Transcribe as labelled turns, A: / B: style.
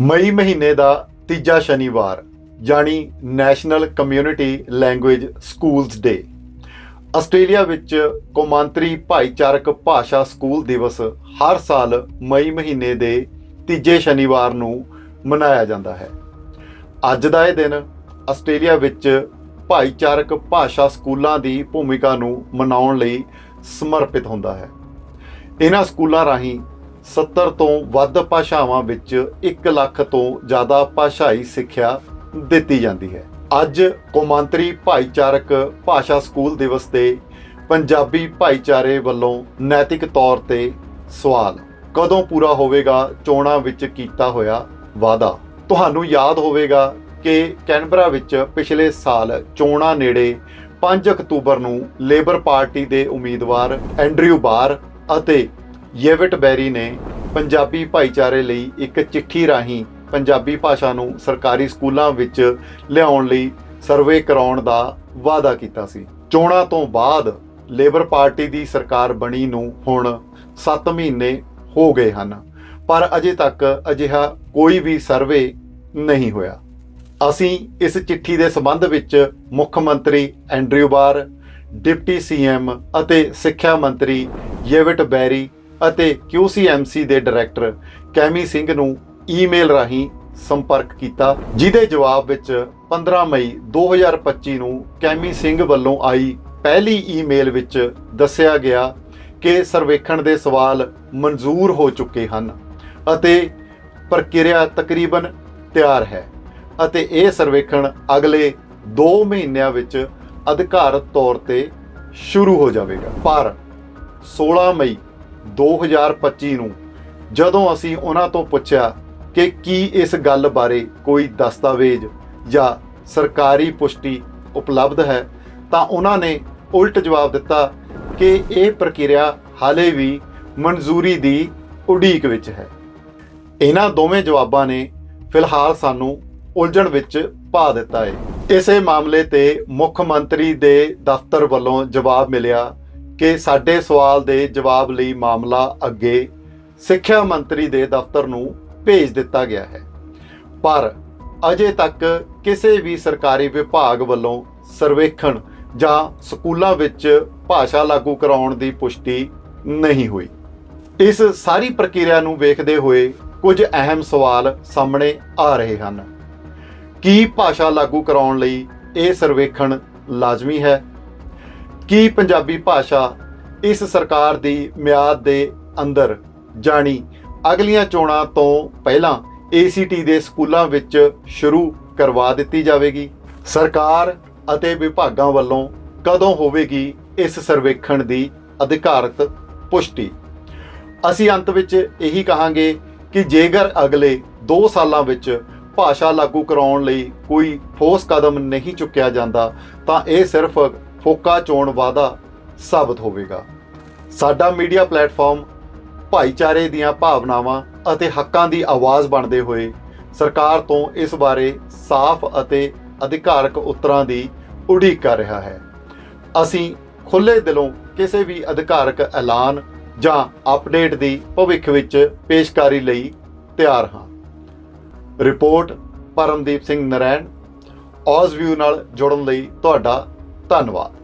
A: ਮਈ ਮਹੀਨੇ ਦਾ ਤੀਜਾ ਸ਼ਨੀਵਾਰ ਜਾਣੀ national community language schools day. Australia ਵਿੱਚ ਕੌਮਾਂਤਰੀ ਭਾਈਚਾਰਕ ਭਾਸ਼ਾ ਸਕੂਲ ਦਿਵਸ ਹਰ ਸਾਲ ਮਈ ਮਹੀਨੇ ਦੇ ਤੀਜੇ ਸ਼ਨੀਵਾਰ ਨੂੰ ਮਨਾਇਆ ਜਾਂਦਾ ਹੈ। ਅੱਜ ਦਾ ਇਹ ਦਿਨ ਆਸਟ੍ਰੇਲੀਆ ਵਿੱਚ ਭਾਈਚਾਰਕ ਭਾਸ਼ਾ ਸਕੂਲਾਂ ਦੀ ਭੂਮਿਕਾ ਨੂੰ ਮਨਾਉਣ ਲਈ ਸਮਰਪਿਤ ਹੁੰਦਾ ਹੈ। ਇਹਨਾਂ ਸਕੂਲਾਂ ਰਾਹੀਂ 70 ਤੋਂ ਵੱਧ ਭਾਸ਼ਾਵਾਂ ਵਿੱਚ 1 ਲੱਖ ਤੋਂ ਜ਼ਿਆਦਾ ਭਾਸ਼ਾਈ ਸਿੱਖਿਆ ਦਿੱਤੀ ਜਾਂਦੀ ਹੈ। ਅੱਜ ਕੌਮਾਂਤਰੀ ਭਾਈਚਾਰਕ ਭਾਸ਼ਾ ਸਕੂਲ ਦਿਵਸ ਤੇ ਪੰਜਾਬੀ ਭਾਈਚਾਰੇ ਵੱਲੋਂ ਨੈਤਿਕ ਤੌਰ ਤੇ ਸਵਾਲ, ਕਦੋਂ ਪੂਰਾ ਹੋਵੇਗਾ, ਚੋਣਾਂ ਵਿੱਚ ਕੀਤਾ ਹੋਇਆ ਵਾਅਦਾ? ਤੁਹਾਨੂੰ ਯਾਦ ਹੋਵੇਗਾ ਕਿ ਕੈਨਬਰਾ ਵਿੱਚ ਪਿਛਲੇ ਸਾਲ ਚੋਣਾਂ ਨੇੜੇ 5 ਅਕਤੂਬਰ ਨੂੰ ਲੇਬਰ ਪਾਰਟੀ ਦੇ ਉਮੀਦਵਾਰ ਐਂਡਰਿਊ ਬਾਰ ਅਤੇ ਯੇਵਿਟ ਬੈਰੀ ਨੇ ਪੰਜਾਬੀ ਭਾਈਚਾਰੇ ਲਈ ਇੱਕ ਚਿੱਠੀ ਰਾਹੀਂ ਪੰਜਾਬੀ ਭਾਸ਼ਾ ਨੂੰ ਸਰਕਾਰੀ ਸਕੂਲਾਂ ਵਿੱਚ ਲਿਆਉਣ ਲਈ ਸਰਵੇ ਕਰਾਉਣ ਦਾ ਵਾਅਦਾ ਕੀਤਾ ਸੀ। ਚੋਣਾਂ ਤੋਂ ਬਾਅਦ ਲੇਬਰ ਪਾਰਟੀ ਦੀ ਸਰਕਾਰ ਬਣੀ ਨੂੰ ਹੁਣ 7 ਮਹੀਨੇ ਹੋ ਗਏ ਹਨ, ਪਰ ਅਜੇ ਤੱਕ ਅਜਿਹਾ ਕੋਈ ਵੀ ਸਰਵੇ ਨਹੀਂ ਹੋਇਆ। ਅਸੀਂ ਇਸ ਚਿੱਠੀ ਦੇ ਸੰਬੰਧ ਵਿੱਚ ਮੁੱਖ ਮੰਤਰੀ ਐਂਡਰਿਊ ਬਾਰ, ਡਿਪਟੀ ਸੀਐਮ ਅਤੇ ਸਿੱਖਿਆ ਮੰਤਰੀ ਯੇਵਿਟ ਬੈਰੀ ਅਤੇ QCMC ਦੇ ਡਾਇਰੈਕਟਰ ਕੈਮੀ ਸਿੰਘ ਨੂੰ ਈਮੇਲ ਰਾਹੀਂ ਸੰਪਰਕ ਕੀਤਾ, ਜਿਹਦੇ ਜਵਾਬ ਵਿੱਚ 15 ਮਈ 2025 ਨੂੰ ਕੈਮੀ ਸਿੰਘ ਵੱਲੋਂ ਆਈ ਪਹਿਲੀ ਈਮੇਲ ਵਿੱਚ ਦੱਸਿਆ ਗਿਆ ਕਿ ਸਰਵੇਖਣ ਦੇ ਸਵਾਲ ਮਨਜ਼ੂਰ ਹੋ ਚੁੱਕੇ ਹਨ ਅਤੇ ਪ੍ਰਕਿਰਿਆ ਤਕਰੀਬਨ ਤਿਆਰ ਹੈ ਅਤੇ ਇਹ ਸਰਵੇਖਣ ਅਗਲੇ 2 ਮਹੀਨਿਆਂ ਵਿੱਚ ਅਧਿਕਾਰਤ ਤੌਰ ਤੇ ਸ਼ੁਰੂ ਹੋ ਜਾਵੇਗਾ। ਪਰ 16 ਮਈ 2025 ਨੂੰ ਜਦੋਂ ਅਸੀਂ ਉਹਨਾਂ ਤੋਂ ਪੁੱਛਿਆ ਕਿ ਕੀ ਇਸ ਗੱਲ ਬਾਰੇ ਕੋਈ ਦਸਤਾਵੇਜ਼ ਜਾਂ ਸਰਕਾਰੀ ਪੁਸ਼ਟੀ ਉਪਲਬਧ ਹੈ, ਤਾਂ ਉਹਨਾਂ ਨੇ ਉਲਟ ਜਵਾਬ ਦਿੱਤਾ ਕਿ ਇਹ ਪ੍ਰਕਿਰਿਆ ਹਾਲੇ ਵੀ ਮਨਜ਼ੂਰੀ ਦੀ ਉਡੀਕ ਵਿੱਚ ਹੈ। ਇਹਨਾਂ ਦੋਵੇਂ ਜਵਾਬਾਂ ਨੇ ਫਿਲਹਾਲ ਸਾਨੂੰ ਉਲਝਣ ਵਿੱਚ ਪਾ ਦਿੱਤਾ ਹੈ ਇਸੇ ਮਾਮਲੇ ਤੇ ਮੁੱਖ ਮੰਤਰੀ ਦੇ ਦਫ਼ਤਰ ਵੱਲੋਂ ਜਵਾਬ ਮਿਲਿਆ ਕਿ ਸਾਡੇ ਸਵਾਲ ਦੇ ਜਵਾਬ ਲਈ ਮਾਮਲਾ ਅੱਗੇ ਸਿੱਖਿਆ ਮੰਤਰੀ ਦੇ ਦਫ਼ਤਰ ਨੂੰ ਭੇਜ ਦਿੱਤਾ ਗਿਆ ਹੈ। ਪਰ ਅਜੇ ਤੱਕ ਕਿਸੇ ਵੀ ਸਰਕਾਰੀ ਵਿਭਾਗ ਵੱਲੋਂ ਸਰਵੇਖਣ ਜਾਂ ਸਕੂਲਾਂ ਵਿੱਚ ਭਾਸ਼ਾ ਲਾਗੂ ਕਰਾਉਣ ਦੀ ਪੁਸ਼ਟੀ ਨਹੀਂ ਹੋਈ। ਇਸ ਸਾਰੀ ਪ੍ਰਕਿਰਿਆ ਨੂੰ ਵੇਖਦੇ ਹੋਏ ਕੁਝ ਅਹਿਮ ਸਵਾਲ ਸਾਹਮਣੇ ਆ ਰਹੇ ਹਨ। ਕੀ ਭਾਸ਼ਾ ਲਾਗੂ ਕਰਾਉਣ ਲਈ ਇਹ ਸਰਵੇਖਣ ਲਾਜ਼ਮੀ ਹੈ? ਕੀ ਪੰਜਾਬੀ ਭਾਸ਼ਾ ਇਸ ਸਰਕਾਰ ਦੀ ਮਿਆਦ ਦੇ ਅੰਦਰ ਜਾਣੀ? ਅਗਲੀਆਂ ਚੋਣਾਂ ਤੋਂ ਪਹਿਲਾਂ ACT ਦੇ ਸਕੂਲਾਂ ਵਿੱਚ ਸ਼ੁਰੂ ਕਰਵਾ ਦਿੱਤੀ ਜਾਵੇਗੀ। ਸਰਕਾਰ ਅਤੇ ਵਿਭਾਗਾਂ ਵੱਲੋਂ ਕਦੋਂ ਹੋਵੇਗੀ ਇਸ ਸਰਵੇਖਣ ਦੀ ਅਧਿਕਾਰਤ ਪੁਸ਼ਟੀ? ਅਸੀਂ ਅੰਤ ਵਿੱਚ ਇਹੀ ਕਹਾਂਗੇ ਕਿ ਜੇਕਰ ਅਗਲੇ 2 ਸਾਲਾਂ ਵਿੱਚ ਭਾਸ਼ਾ ਲਾਗੂ ਕਰਾਉਣ ਲਈ ਕੋਈ ਠੋਸ ਕਦਮ ਨਹੀਂ ਚੁੱਕਿਆ ਜਾਂਦਾ, ਤਾਂ ਇਹ ਸਿਰਫ ਫੋਕਾ ਚੋਣ ਵਾਦਾ ਸਾਬਤ ਹੋਵੇਗਾ। ਸਾਡਾ ਮੀਡੀਆ ਪਲੇਟਫਾਰਮ ਭਾਈਚਾਰੇ ਦੀਆਂ ਭਾਵਨਾਵਾਂ ਅਤੇ ਹੱਕਾਂ ਦੀ ਆਵਾਜ਼ ਬਣਦੇ ਹੋਏ ਸਰਕਾਰ ਤੋਂ ਇਸ ਬਾਰੇ ਸਾਫ਼ ਅਤੇ ਅਧਿਕਾਰਕ ਉੱਤਰਾਂ ਦੀ ਉਡੀਕ ਕਰ ਰਿਹਾ ਹੈ। ਅਸੀਂ ਖੁੱਲੇ ਦਿਲੋਂ ਕਿਸੇ ਵੀ ਅਧਿਕਾਰਕ ਐਲਾਨ ਜਾਂ ਅਪਡੇਟ ਦੀ ਭਵਿੱਖ ਵਿੱਚ ਪੇਸ਼ਕਾਰੀ ਲਈ ਤਿਆਰ ਹਾਂ। Report Parmdeep Singh Narain, Oz view ਨਾਲ ਜੁੜਨ ਲਈ ਤੁਹਾਡਾ ਧੰਨਵਾਦ।